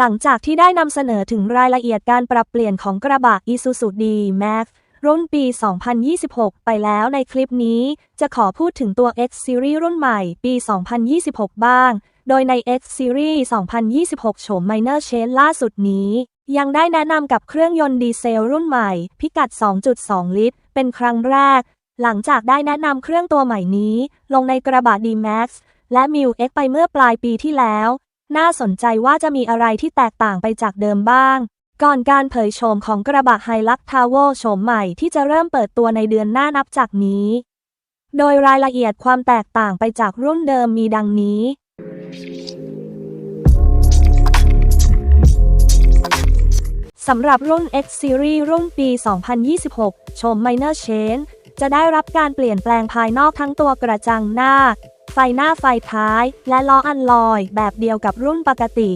หลังจากที่ได้นำเสนอถึงรายละเอียดการปรับเปลี่ยนของกระบะ Isuzu D-Max รุ่นปี 2026 ไปแล้วในคลิปนี้ จะขอพูดถึงตัว X Series รุ่นใหม่ ปี 2026 บ้าง โดยใน X Series 2026 โฉม Minor Change ล่าสุดนี้ ยังได้แนะนำกับเครื่องยนต์ดีเซลรุ่นใหม่ พิกัด 2.2 ลิตร เป็นครั้งแรก หลังจากได้แนะนำเครื่องตัวใหม่นี้ ลงในกระบะ D-Max และ m i l X ไปเมื่อปลายปีที่แล้ว น่าสนใจว่าจะมีอะไรที่แตกต่างไปจากเดิมบ้าง ก่อนการเผยโฉมของกระบะไฮลักทาวเวโฉมใหม่ที่จะเริ่มเปิดตัวในเดือนหน้านับจากนี้ โดยรายละเอียดความแตกต่างไปจากรุ่นเดิมมีดังนี้สำหรับรุ่น X Series รุ่นปี 2026โฉม Minor Change จะได้รับการเปลี่ยนแปลงภายนอกทั้งตัวกระจังหน้า ไฟหน้าไฟท้าย และล้ออันลอย แบบเดียวกับรุ่นปกติ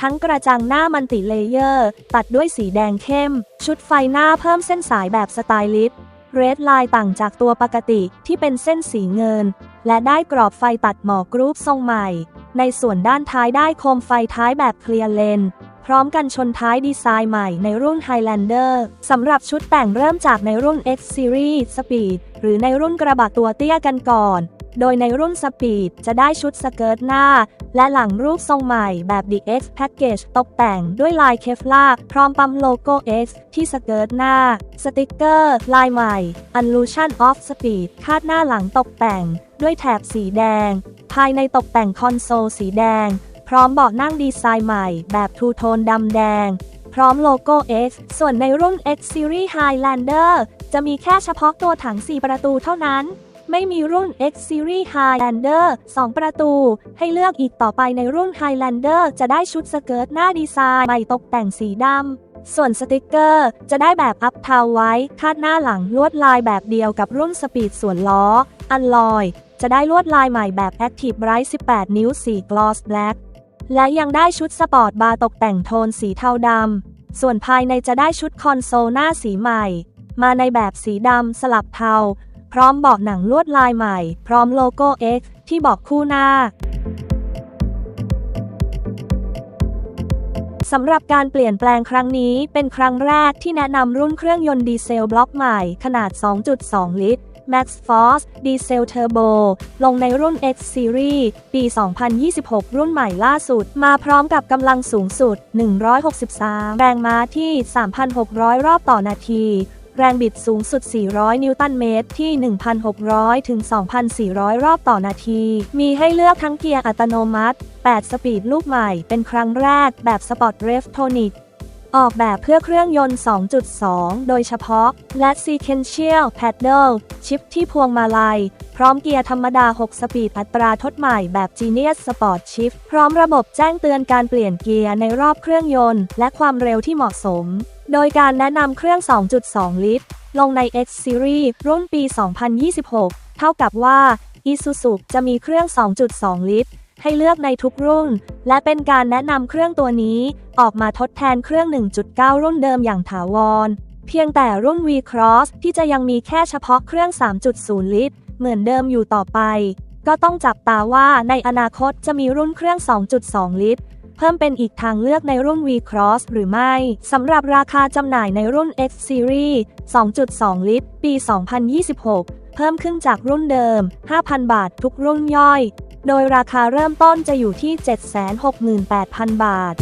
ทั้งกระจังหน้ามันติเลเยอร์ ตัดด้วยสีแดงเข้ม ชุดไฟหน้าเพิ่มเส้นสายแบบสไตลิสต์เรดไลน์ต่างจากตัวปกติที่เป็นเส้นสีเงิน และได้กรอบไฟตัดหมอกรูปทรงใหม่ ในส่วนด้านท้ายได้โคมไฟท้ายแบบเคลียร์เลนพร้อมกันชนท้ายดีไซน์ใหม่ในรุ่น Highlander สำหรับชุดแต่งเริ่มจากในรุ่น X Series Speed หรือในรุ่นกระบะตัวเตี้ยกันก่อน โดยในรุ่น Speed จะได้ชุดสเกิร์ตหน้า และหลังรูปทรงใหม่แบบ The X Package ตกแต่งด้วยลายเคฟลาพร้อมปั๊มโลโก้ X ที่สเกิร์ตหน้า สติกเกอร์ ลายใหม่ Illusion of Speed คาดหน้าหลังตกแต่งด้วยแถบสีแดง ภายในตกแต่งคอนโซลสีแดง พร้อมเบาะนั่งดีไซน์ใหม่แบบทูโทนดำแดง พร้อมโลโก้ X ส่วนในรุ่น X Series Highlander จะมีแค่เฉพาะตัวถัง 4 ประตูเท่านั้น ไม่มีรุ่น X Series Highlander 2 ประตู ให้เลือกอีกต่อไปในรุ่น Highlander จะได้ชุดสเกิร์ตหน้าดีไซน์ใหม่ตกแต่งสีดำ ส่วนสติกเกอร์จะได้แบบอัพทาไว้ คาดหน้าหลังลวดลายแบบเดียวกับรุ่นสปีดส่วนล้อ อันลอย จะได้ลวดลายใหม่แบบ Active Bright 18 นิ้วสี Gloss Black และยังได้ชุดสปอร์ตบาร์ตกแต่งโทนสีเทาดำ ส่วนภายในจะได้ชุดคอนโซลหน้าสีใหม่ มาในแบบสีดำสลับเทา พร้อมบาะหนังลวดลายใหม่ พร้อมโลโก้ X ที่บอกคู่หน้าสำหรับการเปลี่ยนแปลงครั้งนี้เป็นครั้งแรกที่แนะนำรุ่นเครื่องยนต์ดีเซลบล็อกใหม่ขนาด 2.2 ลิตร Max Force Diesel Turbo ลงในรุ่น X Series ปี 2026 รุ่นใหม่ล่าสุด มาพร้อมกับกำลังสูงสุด 163 แรงม้าที่ 3,600 รอบต่อนาที แรงบิดสูงสุด 400 นิวตันเมตรที่ 1,600 ถึง 2,400 รอบต่อนาที มีให้เลือกทั้งเกียร์อัตโนมัติ 8 สปีดลูกใหม่เป็นครั้งแรกแบบ Sport Rev Tonic ออกแบบเพื่อเครื่องยนต์ 2.2 โดยเฉพาะ และ Sequential Paddle ชิปที่พวงมาลัย พร้อมเกียร์ธรรมดา 6 สปีดอัตราทดใหม่แบบ Genius Sport Shift พร้อมระบบแจ้งเตือนการเปลี่ยนเกียร์ในรอบเครื่องยนต์ และความเร็วที่เหมาะสม โดยการแนะนำเครื่อง 2.2 ลิตร ลงใน X Series รุ่นปี 2026 เท่ากับว่า Isuzu จะมีเครื่อง 2.2 ลิตร ให้เลือกในทุกรุ่น และเป็นการแนะนำเครื่องตัวนี้ ออกมาทดแทนเครื่อง 1.9 รุ่นเดิมอย่างถาวร เพียงแต่รุ่น V Cross ที่จะยังมีแค่เฉพาะเครื่อง 3.0 ลิตร เหมือนเดิมอยู่ต่อไป ก็ต้องจับตาว่าในอนาคตจะมีรุ่นเครื่อง 2.2 ลิตรเพิ่มเป็นอีกทางเลือกในรุ่น V Cross หรือไม่ สำหรับราคาจำหน่ายในรุ่น X Series 2.2 ลิตร ปี 2026 เพิ่มขึ้นจากรุ่นเดิม 5,000 บาททุกรุ่นย่อย โดยราคาเริ่มต้นจะอยู่ที่ 768,000 บาท